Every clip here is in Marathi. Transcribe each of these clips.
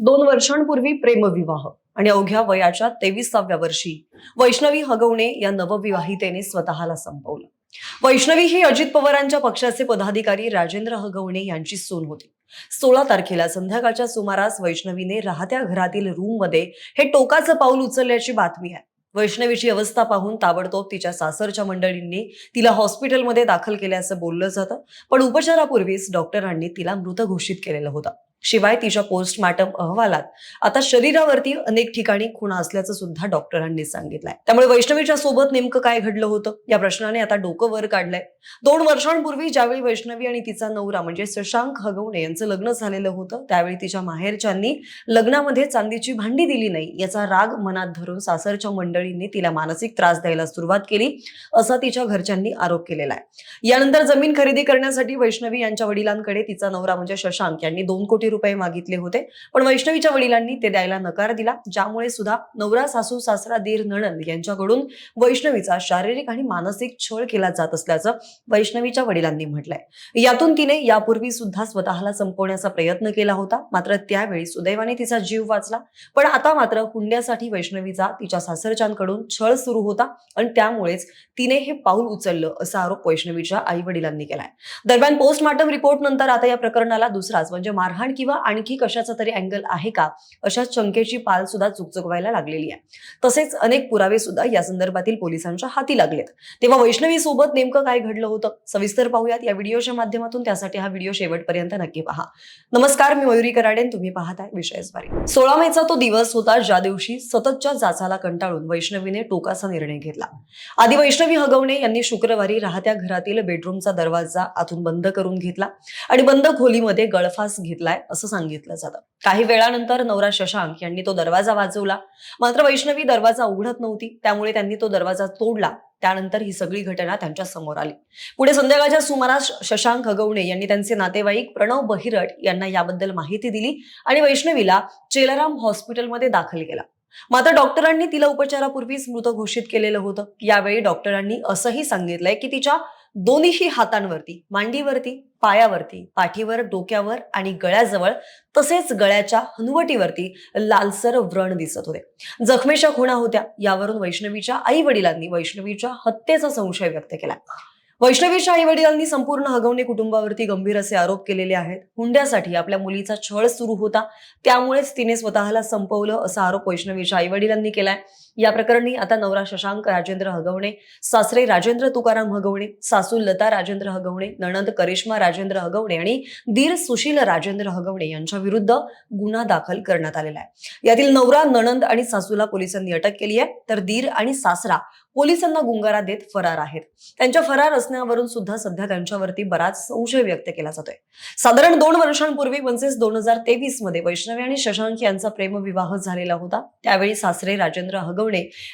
दोन वर्षांपूर्वी प्रेमविवाह. आणि अवघ्या वयाच्या तेविसाव्या वर्षी वैष्णवी हगवणे या नवविवाहितेने स्वतःला संपवलं. वैष्णवी ही अजित पवारांच्या पक्षाचे पदाधिकारी राजेंद्र हगवणे यांची सून होती. सोळा तारखेला संध्याकाळच्या सुमारास वैष्णवीने राहत्या घरातील रूममध्ये हे टोकाचं पाऊल उचलल्याची बातमी आहे. वैष्णवीची अवस्था पाहून ताबडतोब तिच्या सासरच्या मंडळींनी तिला हॉस्पिटलमध्ये दाखल केल्याचं बोललं जातं पण उपचारापूर्वीच डॉक्टरांनी तिला मृत घोषित केलेलं होतं. शिवाय तिच्या पोस्टमार्टम अहवालात. आता शरीरावरती अनेक ठिकाणी खुणा असल्याचं सुद्धा डॉक्टरांनी सांगितलंय. त्यामुळे वैष्णवीच्या सोबत नेमकं काय घडलं होतं? या प्रश्नाने आता डोकं वर काढलंय. दोन वर्षांपूर्वी ज्यावेळी वैष्णवी आणि तिचा नवरा म्हणजे शशांक हगवणे यांचं लग्न झालेलं होतं त्यावेळी तिच्या माहेरच्यांनी लग्नामध्ये चांदीची भांडी दिली नाही याचा राग मनात धरून सासरच्या मंडळींनी तिला मानसिक त्रास द्यायला सुरुवात केली असा तिच्या घरच्यांनी आरोप केलेला आहे. यानंतर जमीन खरेदी करण्यासाठी वैष्णवी यांच्या वडिलांकडे तिचा नवरा म्हणजे शशांक यांनी दोन कोटी रुपये मागितले होते. पण वैष्णवीच्या वडिलांनी ते द्यायला नकार दिला. ज्यामुळे सुद्धा नवरा सासू सासरा दीर नणंद यांच्याकडून वैष्णवीचा शारीरिक आणि मानसिक छळ केला जात असल्याचं वैष्णवीच्या वडिलांनी म्हटलंय. यातून तिने यापूर्वी सुद्धा स्वतःला संपवण्याचा प्रयत्न केला होता. मात्र त्यावेळी सुदैवाने तिचा जीव वाचला. पण आता मात्र हुंड्यासाठी वैष्णवीचा तिच्या सासरच्यांकडून छळ सुरू होता आणि त्यामुळेच तिने हे पाऊल उचललं असा आरोप वैष्णवीच्या आई वडिलांनी केलाय. दरम्यान पोस्टमार्टम रिपोर्ट नंतर आता या प्रकरणाला दुसराच म्हणजे मारहाण किंवा आणखी कशाचा तरी अँगल आहे का? अशा शंकेची पाल सुद्धा चुकचुकवायला लागलेली आहे. तसेच अनेक पुरावे सुद्धा या संदर्भातील पोलिसांच्या हाती लागलेत. तेव्हा वैष्णवी सोबत नेमकं काय घडलं होतं? सविस्तर पाहूयात. या व्हिडिओच्या माध्यमातून त्यासाठी हा व्हिडिओ शेवटपर्यंत नक्की पहा. नमस्कार मी मयुरी कराडेन तुम्ही पाहताय विषयस्वारी सोळा मेचा तो दिवस होता ज्या दिवशी सततच्या जाचाला कंटाळून वैष्णवीने टोकाचा निर्णय घेतला. आधी वैष्णवी हगवणे यांनी शुक्रवारी राहत्या घरातील बेडरूमचा दरवाजा आतून बंद करून घेतला आणि बंद खोलीमध्ये गळफास घेतलाय. असं सांगितलं जातं. काही वेळानंतर नवरा शशांक यांनी तो दरवाजा वाजवला. मात्र वैष्णवी दरवाजा उघडत नव्हती. त्यामुळे त्यांनी तो दरवाजा तोडला. त्यानंतर ही सगळी घटना त्यांच्यासमोर आली. पुढे संध्याकाळच्या सुमारास शशांक हगवणे यांनी त्यांचे नातेवाईक प्रणव बहिरट यांना याबद्दल माहिती दिली आणि वैष्णवीला चेलाराम हॉस्पिटलमध्ये दाखल केला. मात्र डॉक्टरांनी तिला उपचारापूर्वीच मृत घोषित केलेलं होतं. यावेळी डॉक्टरांनी असंही सांगितलंय की तिच्या दोन्हीही हातांवरती मांडीवरती पायावरती पाठीवर डोक्यावर आणि गळ्याजवळ तसेच गळ्याच्या हनुवटीवरती लालसर व्रण दिसत होते. जखमेच्या खुणा होत्या. यावरून वैष्णवीच्या आई वडिलांनी वैष्णवीच्या हत्येचा संशय व्यक्त केला. वैष्णवीच्या आई वडिलांनी संपूर्ण हगवणे कुटुंबावरती गंभीर असे आरोप केलेले आहेत. हुंड्यासाठी आपल्या मुलीचा छळ सुरू होता. त्यामुळेच तिने स्वतःला संपवलं असा आरोप वैष्णवीच्या आई वडिलांनी केलाय. या प्रकरणी आता नवरा शशांक राजेंद्र हगवणे सासरे राजेंद्र तुकाराम हगवणे सासू लता राजेंद्र हगवणे नणंद करिश्मा राजेंद्र हगवणे आणि दीर सुशील राजेंद्र हगवणे यांच्या विरुद्ध गुन्हा दाखल करण्यात आलेला आहे. यातील नवरा नणंद आणि सासूला पोलिसांनी अटक केली आहे. तर दीर आणि सासरा पोलिसांना गुंगारा देत फरार आहेत. त्यांच्या फरार असण्यावरून सुद्धा सध्या त्यांच्यावरती बराच संशय व्यक्त केला जातोय. साधारण दोन वर्षांपूर्वी म्हणजेच दोन हजार तेवीसमध्ये वैष्णवी आणि शशांक यांचा प्रेमविवाह झालेला होता. त्यावेळी सासरे राजेंद्र हगवणे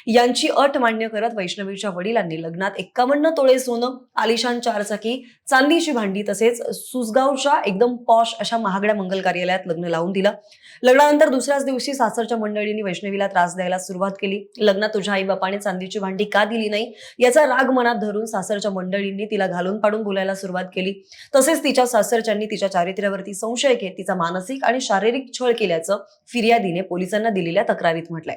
यांची अट मान्य करत वैष्णवीच्या वडिलांनी लग्नात एक्कावन्न तोळे सोनं आलिशान चारचाकी चांदीची भांडी तसेच सुसगावच्या एकदम पॉश अशा महागड्या मंगल कार्यालयात लग्न लावून दिलं. लग्नानंतर दुसऱ्याच दिवशी सासरच्या मंडळींनी वैष्णवीला त्रास द्यायला सुरुवात केली. लग्नात तुझ्या आई बापाने चांदीची भांडी का दिली नाही? याचा राग मनात धरून सासरच्या मंडळींनी तिला घालून पाडून बोलायला सुरुवात केली. तसेच तिच्या सासरच्यांनी तिच्या चारित्र्यावरती संशय घेत तिचा मानसिक आणि शारीरिक छळ केल्याचं फिर्यादीने पोलिसांना दिलेल्या तक्रारीत म्हटलंय.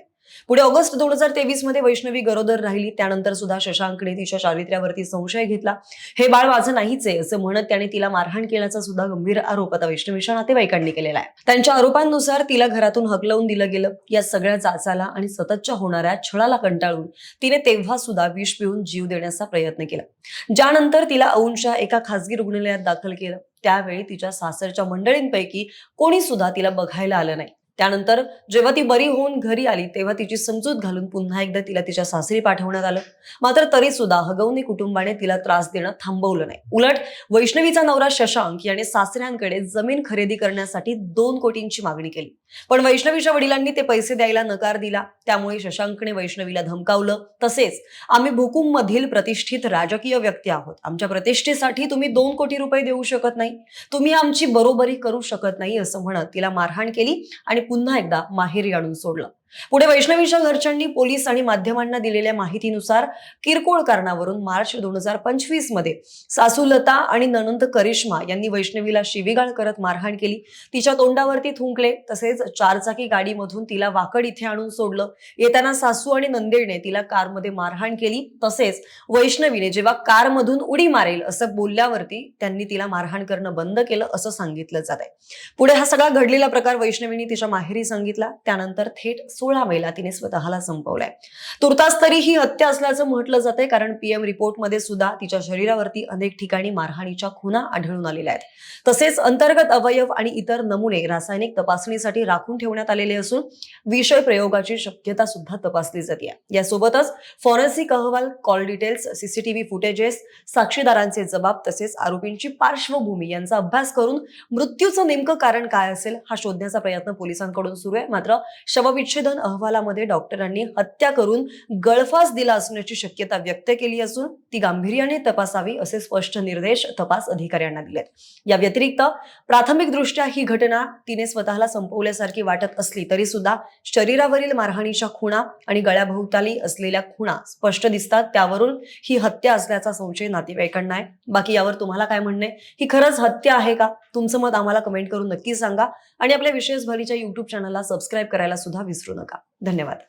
पुढे ऑगस्ट दोन हजार तेवीसमध्ये वैष्णवी गरोदर राहिली. त्यानंतर सुद्धा शशांकने तिच्या चारित्र्यावरती संशय घेतला. हे बाळ माझं नाहीच आहे असं म्हणत त्याने तिला मारहाण केल्याचा सुद्धा गंभीर आरोप आता वैष्णवीच्या नातेवाईकांनी केलेला आहे. त्यांच्या आरोपांनुसार तिला घरातून हकलवून दिलं गेलं. या सगळ्या जाचाला आणि सततच्या होणाऱ्या छळाला कंटाळून तिने तेव्हा सुद्धा विष पिऊन जीव देण्याचा प्रयत्न केला. ज्यानंतर तिला औंशा एका खासगी रुग्णालयात दाखल केलं. त्यावेळी तिच्या सासरच्या मंडळींपैकी कोणी सुद्धा तिला बघायला आलं नाही. त्यानंतर जेव्हा ती बरी होऊन घरी आली तेव्हा तिची समजूत घालून पुन्हा एकदा तिला तिच्या सासरी पाठवण्यात आलं. मात्र तरी सुद्धा हगवणी कुटुंबाने तिला त्रास देणं थांबवलं नाही. उलट वैष्णवीचा नवरा शशांक याने सासऱ्यांकडे जमीन खरेदी करण्यासाठी दोन कोटींची मागणी केली. पण वैष्णवीच्या वडिलांनी ते पैसे द्यायला नकार दिला. त्यामुळे शशांकने वैष्णवीला धमकावलं. तसेच आम्ही भुकुम मधील प्रतिष्ठित राजकीय व्यक्ती आहोत. आमच्या प्रतिष्ठेसाठी तुम्ही दोन कोटी रुपये देऊ शकत नाही. तुम्ही आमची बरोबरी करू शकत नाही असं म्हणत तिला मारहाण केली आणि पुन्हा एकदा माहेरी आणून सोडलं. पुढे वैष्णवीच्या घरच्यांनी पोलीस आणि माध्यमांना दिलेल्या माहितीनुसार किरकोळ कारणावरून मार्च दोन हजार पंचवीसमध्ये सासूलता आणि ननंद करिश्मा यांनी वैष्णवीला शिवीगाळ करत मारहाण केली. तिच्या तोंडावरती थुंकले. तसेच चारचाकी गाडीमधून तिला वाकड इथे आणून सोडलं. येताना सासू आणि नंदेडने तिला कारमध्ये मारहाण केली. तसेच वैष्णवीने जेव्हा कारमधून उडी मारेल असं बोलल्यावरती त्यांनी तिला मारहाण करणं बंद केलं असं सांगितलं जात आहे पुढे हा सगळा घडलेला प्रकार वैष्णवीने तिच्या माहेरी सांगितला. त्यानंतर थेट सोळा मेला तिने स्वतःला संपवलाय. तुर्तास तरी ही हत्या असल्याचं म्हटलं जातंय कारण पीएम रिपोर्टमध्ये सुद्धा तिच्या शरीरावरती अनेक ठिकाणी मारहाणीच्या खुना आढळून आलेल्या आहेत. तसेच अंतर्गत अवयव आणि इतर नमुने रासायनिक तपासणीसाठी राखून ठेवण्यात आलेले असून विषय प्रयोगाची शक्यता सुद्धा तपासली जाते यासोबतच फॉरेन्सिक अहवाल कॉल डिटेल्स सीसीटीव्ही फुटेजेस साक्षीदारांचे जबाब तसेच आरोपींची पार्श्वभूमी यांचा अभ्यास करून मृत्यूचं नेमकं कारण काय असेल हा शोधण्याचा प्रयत्न पोलिसांकडून सुरू आहे. मात्र शवविच्छेद शवविच्छेदन अहवालामध्ये डॉक्टरांनी हत्या करून गळफास दिला असण्याची शक्यता व्यक्त केली असून ती गांभीर्याने तपासावी असे स्पष्ट निर्देश तपास अधिकाऱ्यांना दिलेत. या व्यतिरिक्त प्राथमिक दृष्ट्या ही घटना तिने स्वतःला संपवल्यासारखी वाटत असली तरी सुद्धा शरीरावरील मारहाणीच्या खुणा आणि गळ्याभोवताली असलेल्या खुणा स्पष्ट दिसतात. त्यावरून ही हत्या असल्याचा संशय नातेवाईकांना आहे. बाकी यावर तुम्हाला काय म्हणणे? ही खरंच हत्या आहे का? तुमचं मत आम्हाला कमेंट करून नक्की सांगा. आणि आपल्या विशेष भरीच्या युट्यूब चॅनलला सबस्क्राईब करायला सुद्धा विसरू नका. のか。ダネワダ。